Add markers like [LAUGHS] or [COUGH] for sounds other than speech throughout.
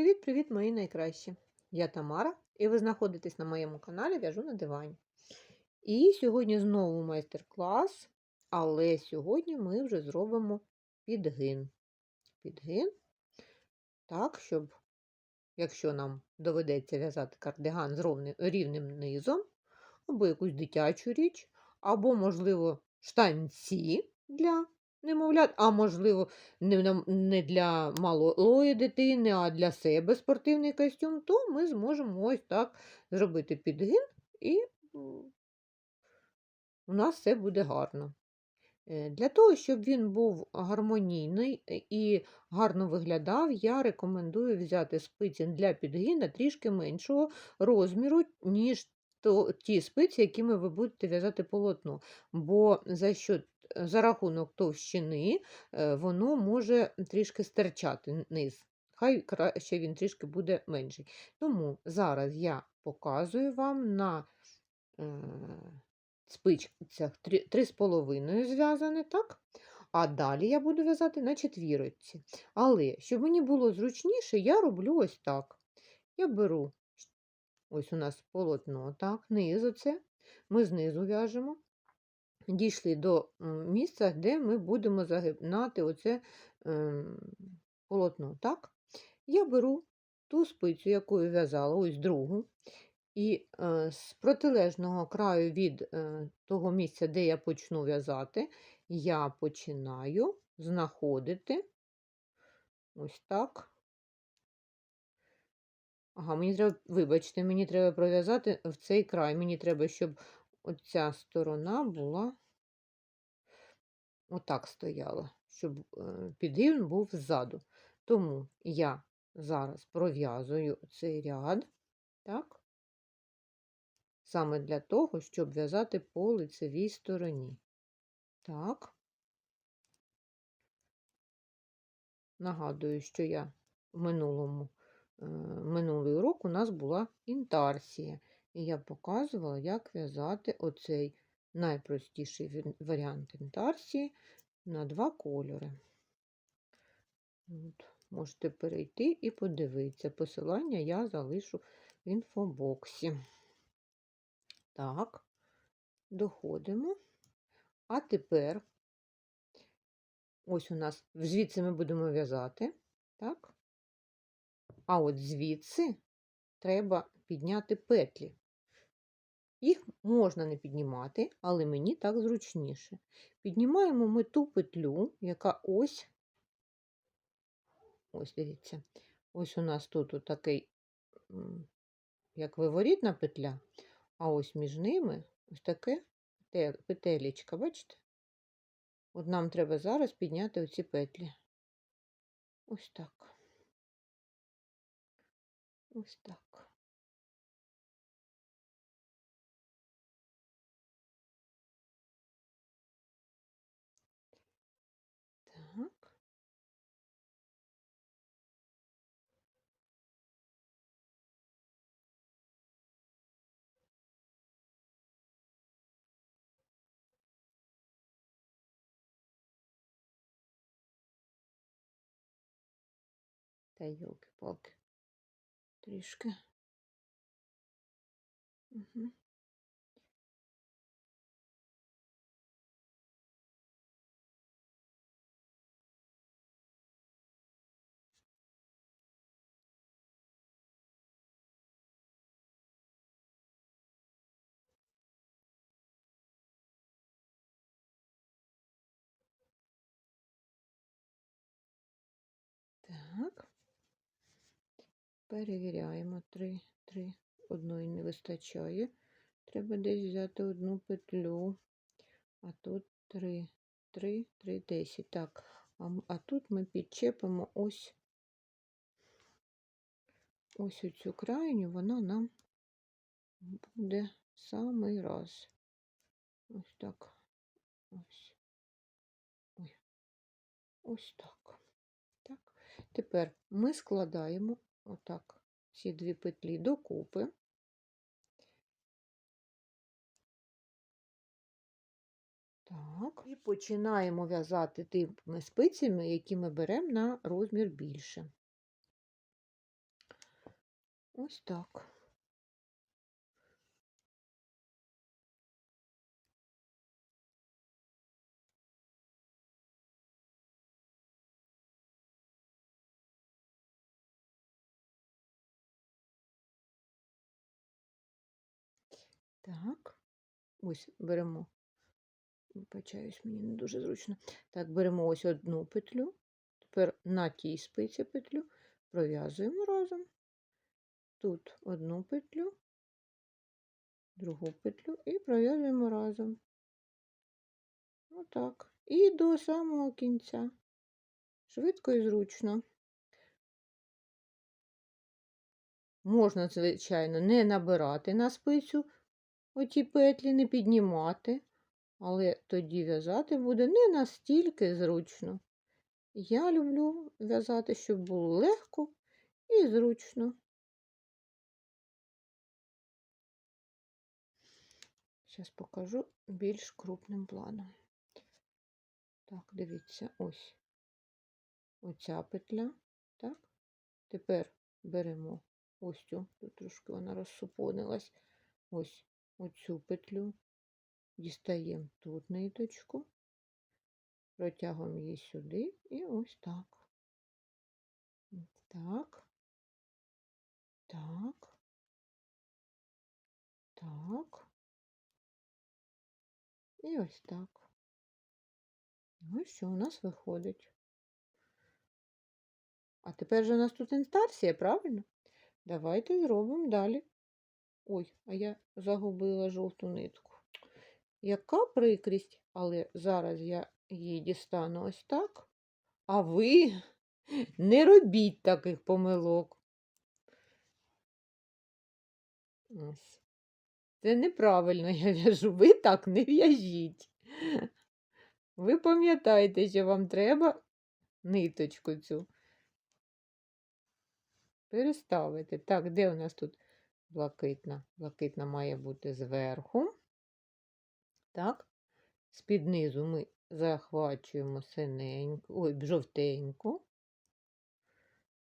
Привіт-привіт, мої найкращі! Я Тамара, і ви знаходитесь на моєму каналі В'яжу на дивані. І сьогодні знову майстер-клас, але сьогодні ми вже зробимо підгин. Підгин, так, щоб, якщо нам доведеться в'язати кардиган з ровним, рівним низом, або якусь дитячу річ, або, можливо, штанці для немовлят, а можливо, не, для малої дитини, а для себе спортивний костюм, то ми зможемо ось так зробити підгин, і у нас все буде гарно. Е, Для того, щоб він був гармонійний е, і гарно виглядав, я рекомендую взяти спиці для підгина трішки меншого розміру, ніж то, ті спиці, якими ви будете в'язати полотно. Бо за, що, за рахунок товщини е, воно може трішки стирчати низ. Хай краще він трішки буде менший. Тому зараз я показую вам на е, спичцях 3,5 зв'язане, так? А далі я буду в'язати на четвірочці. Але, щоб мені було зручніше, я роблю ось так. Я беру, ось у нас полотно, так, низ оце, ми знизу в'яжемо. Дійшли до місця, де ми будемо загинати оце ем, полотно. так? Я беру ту спицю, якою в'язала, ось другу, і е, з протилежного краю від е, того місця, де я почну в'язати, я починаю знаходити ось так. Ага, мені треба, вибачте, мені треба пров'язати в цей край. Мені треба, щоб оця сторона була отак стояла, щоб е, підгін був ззаду. Тому я зараз пров'язую цей ряд, так? Саме для того, щоб в'язати по лицевій стороні. Так. Нагадую, що я в минулому, е, минулий урок у нас була інтарсія. І я показувала, як в'язати оцей найпростіший варіант інтарсії на два кольори. От, можете перейти і подивитися. Посилання я залишу в інфобоксі. Так, доходимо. А тепер, ось у нас звідси ми будемо в'язати, так? А от звідси треба підняти петлі. Їх можна не піднімати, але мені так зручніше. Піднімаємо ми ту петлю, яка ось, ось дивіться, ось у нас тут такий, як виворітна петля, а ось між ними ось таке петелечка, бачите? От нам треба зараз підняти оці петлі. Ось так. Ось так. Та йолки-палки. Трішки. Угу. Так. Перевіряємо три, три. Одної не вистачає. Треба десь взяти одну петлю. А тут три, три, три, десять. Так, а, а тут ми підчепимо ось ось оцю крайню, вона нам буде самий раз. Ось так. Ось. Ось. Так. Тепер ми складаємо отак ці дві петлі докупи. Так, і починаємо в'язати тими спицями, які ми беремо на розмір більше. Ось так. Так, ось беремо, вибачаюсь, мені не дуже зручно. Так, беремо ось одну петлю, тепер на тій спиці петлю пров'язуємо разом. Тут одну петлю, другу петлю і пров'язуємо разом. Отак. І до самого кінця. Швидко і зручно. Можна, звичайно, не набирати на спицю оті петлі, не піднімати, але тоді в'язати буде не настільки зручно. Я люблю в'язати, щоб було легко і зручно. Зараз покажу більш крупним планом. Так, дивіться, ось оця петля. Так, тепер беремо ось цю, тут трошки вона розсупонилась. Ось оцю петлю, дістаємо тут ниточку, протягуємо її сюди і ось так. Так, так, так. І ось так. Ось що у нас виходить. А тепер же у нас тут інстарсія, правильно? Давайте зробимо далі. Ой, а я загубила жовту нитку. Яка прикрість, але зараз я її дістану ось так. А ви [LAUGHS] не робіть таких помилок. Ось. Це неправильно [LAUGHS] я в'яжу. Ви так не в'яжіть. Ви пам'ятаєте, що вам треба ниточку цю переставити. Так, де у нас тут блакитна? Блакитна має бути зверху. Так, з-під низу ми захвачуємо синеньку, ой, жовтеньку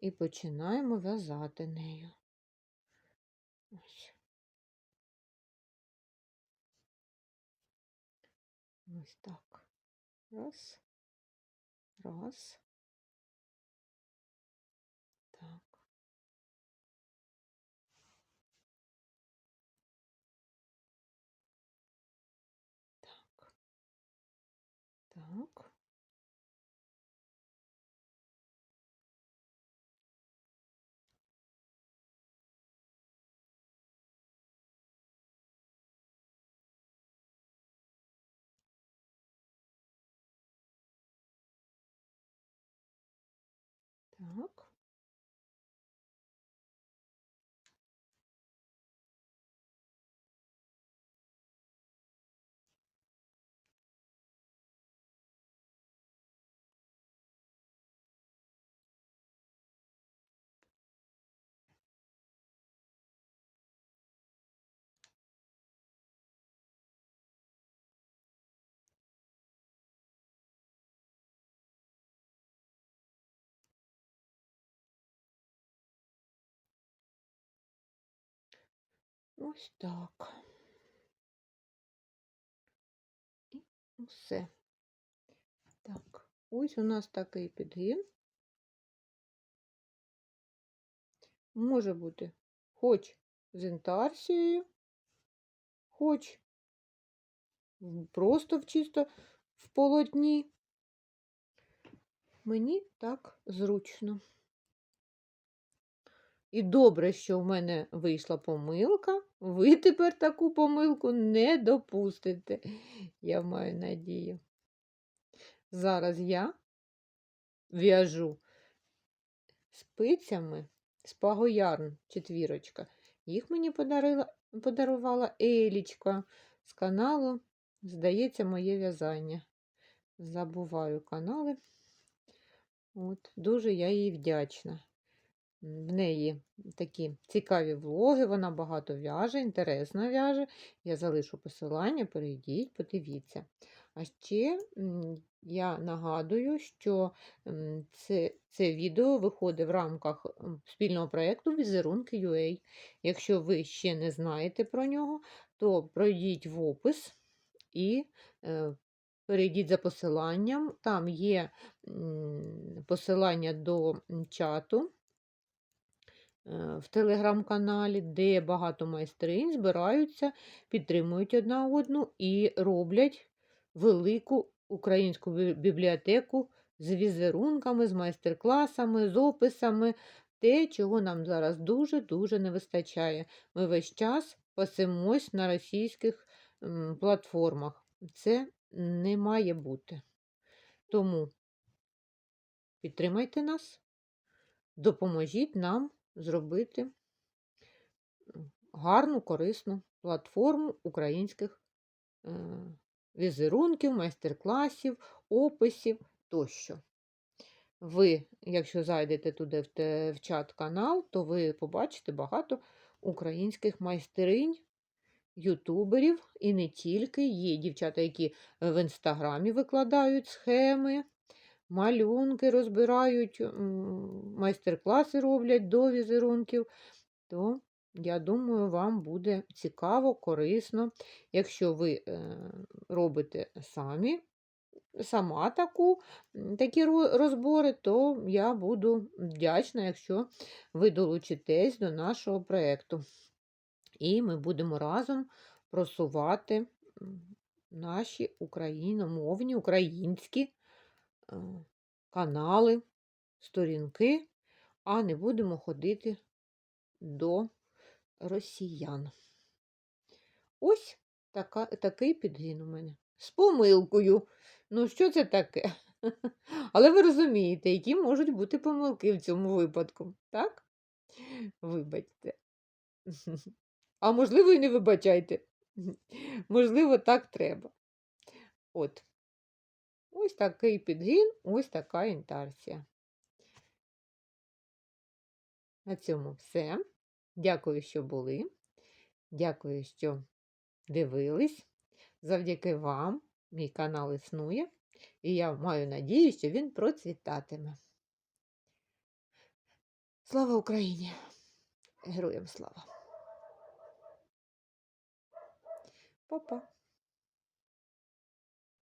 і починаємо в'язати нею. Ось. Ось так. Раз, раз. Так. Ось так. І все. Так, ось у нас такий підгін. Може бути хоч з інтарсією, хоч просто в чисто в полотні. Мені так зручно. І добре, що в мене вийшла помилка. Ви тепер таку помилку не допустите, я маю надію. Зараз я в'яжу спицями з пагоярн четвірочка. Їх мені подарила, подарувала Елічка з каналу, здається, моє в'язання. Забуваю канали. От, Дуже я їй вдячна. В неї такі цікаві влоги, вона багато в'яже, інтересно в'яже. Я залишу посилання, перейдіть, подивіться. А ще я нагадую, що це, це відео виходить в рамках спільного проєкту Візерунки UA. Якщо ви ще не знаєте про нього, то пройдіть в опис і е, перейдіть за посиланням. Там є посилання до чату в телеграм-каналі, де багато майстринь збираються, підтримують одна одну і роблять велику українську бібліотеку з візерунками, з майстер-класами, з описами. Те, чого нам зараз дуже-дуже не вистачає. Ми весь час пасемось на російських платформах. Це не має бути. Тому підтримайте нас, допоможіть нам зробити гарну, корисну платформу українських е, візерунків, майстер-класів, описів тощо. Ви, якщо зайдете туди в, чат канал, то ви побачите багато українських майстеринь, ютуберів і не тільки. Є дівчата, які в інстаграмі викладають схеми, малюнки розбирають, майстер-класи роблять до візерунків. То, я думаю, вам буде цікаво, корисно. Якщо ви е, робите самі, сама таку, такі розбори, то я буду вдячна, якщо ви долучитесь до нашого проєкту. І ми будемо разом просувати наші україномовні, українські канали, сторінки, а не будемо ходити до росіян. Ось така, такий підгін у мене. З помилкою. Ну, що це таке? [LAUGHS] Але ви розумієте, які можуть бути помилки в цьому випадку, так? Вибачте. [LAUGHS] А можливо, і не вибачайте. [LAUGHS] Можливо, так треба. От. Ось такий підгін, ось така інтарсія. На цьому все. Дякую, що були. Дякую, що дивились. Завдяки вам мій канал існує, і я маю надію, що він процвітатиме. Слава Україні! Героям слава! Па-па!